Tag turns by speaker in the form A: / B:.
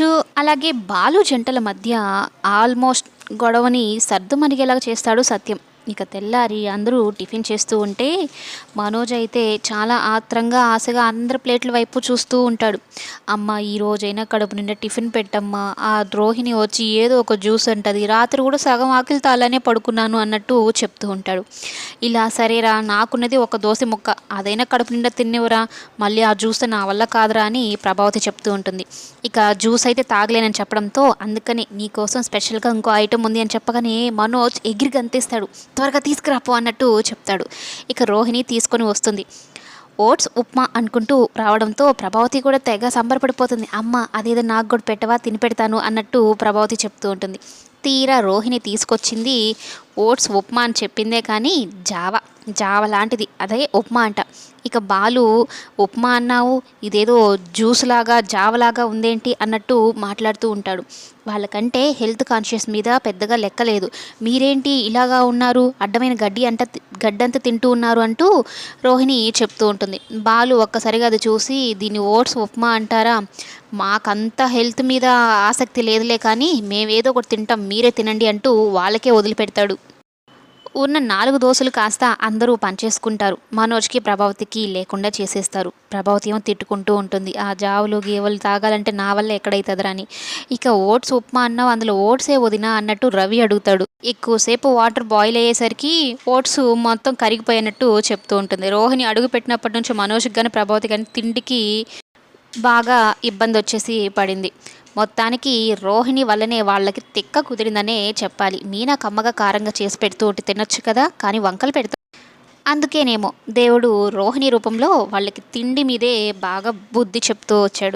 A: Next అలాగే బాలు జంటల మధ్య almost గొడవని సర్దుమణిగేలాగా చేస్తాడు సత్యం. ఇక తెల్లారి అందరూ టిఫిన్ చేస్తూ ఉంటే మనోజ్ అయితే చాలా ఆత్రంగా ఆశగా అందరి ప్లేట్ల వైపు చూస్తూ ఉంటాడు. అమ్మ ఈ రోజైనా కడుపు నిండా టిఫిన్ పెట్టమ్మా. ఆ ద్రోహిణి వచ్చి ఏదో ఒక జ్యూస్ అంటది. రాత్రి కూడా సగం ఆకలితో అలానే పడుకున్నాను అన్నట్టు చెప్తూ ఉంటాడు. ఇలా సరేరా నాకున్నది ఒక దోశ ముక్క. అదైనా కడుపు నిండా తినేవరా మళ్ళీ ఆ జ్యూస్ నా వల్ల కాదురా అని ప్రభావతి చెప్తూ ఉంటుంది. ఇక జ్యూస్ అయితే తాగలేనని చెప్పడంతో అందుకని నీకోసం స్పెషల్గా ఇంకో ఐటెం ఉంది అని చెప్పగానే మనోజ్ ఎగిరి గంతేస్తాడు. త్వరగా తీసుకురాపో అన్నట్టు చెప్తాడు. ఇక రోహిణి తీసుకొని వస్తుంది. ఓట్స్ ఉప్మా అనుకుంటూ రావడంతో ప్రభావతి కూడా తెగ సంబరపడిపోతుంది. అమ్మ అదేదో నాకు కూడా పెట్టవా తిని పెడతాను అన్నట్టు ప్రభావతి చెప్తూ ఉంటుంది. తీరా రోహిణి తీసుకొచ్చింది ఓట్స్ ఉప్మా అని చెప్పిందే కానీ జావ జావ లాంటిది. అదే ఉప్మా అంట. ఇక బాలు ఉప్మా అన్నావు? ఇదేదో జ్యూస్ లాగా జావలాగా ఉందేంటి? అన్నట్టు మాట్లాడుతూ ఉంటాడు. వాళ్ళకంటే హెల్త్ కాన్షియస్ మీద పెద్దగా లెక్కలేదు మీరేంటి ఇలాగా ఉన్నారు? అడ్డమైన గడ్డి అంట గడ్డంతా తింటూ ఉన్నారు అంటూ రోహిణి చెప్తూ ఉంటుంది. బాలు ఒక్కసారిగా అది చూసి దీన్ని ఓట్స్ ఉప్మా అంటారా? మాకంత హెల్త్ మీద ఆసక్తి లేదులే కానీ మేమేదో ఒకటి తింటాం మీరే తినండి అంటూ వాళ్ళకే వదిలిపెడతాడు. ఉన్న నాలుగు దోశలు కాస్త అందరూ పంచేసుకుంటారు. మనోజ్కి ప్రభావతికి లేకుండా చేసేస్తారు. ప్రభావతి ఏమో తిట్టుకుంటూ ఉంటుంది. ఆ జావులు గేవలు తాగాలంటే నా వల్ల ఎక్కడైతుందిరా అని. ఇక ఓట్స్ ఉప్మా అన్నావు అందులో ఓట్సే వదినా అన్నట్టు రవి అడుగుతాడు. ఎక్కువసేపు వాటర్ బాయిల్ అయ్యేసరికి ఓట్స్ మొత్తం కరిగిపోయినట్టు చెప్తూ ఉంటుంది. రోహిణి అడుగు పెట్టినప్పటి నుంచి మనోజ్కి కానీ ప్రభావతి కానీ తిండికి బాగా ఇబ్బంది వచ్చేసి పడింది. మొత్తానికి రోహిణి వల్లనే వాళ్ళకి తిక్క కుదిరిందనే చెప్పాలి. మీనా కమ్మగా కారంగా చేసి పెడుతూ ఒకటి తినొచ్చు కదా? కానీ వంకలు పెడుతూ అందుకేనేమో దేవుడు రోహిణి రూపంలో వాళ్ళకి తిండి మీదే బాగా బుద్ధి చెప్తూ వచ్చాడు.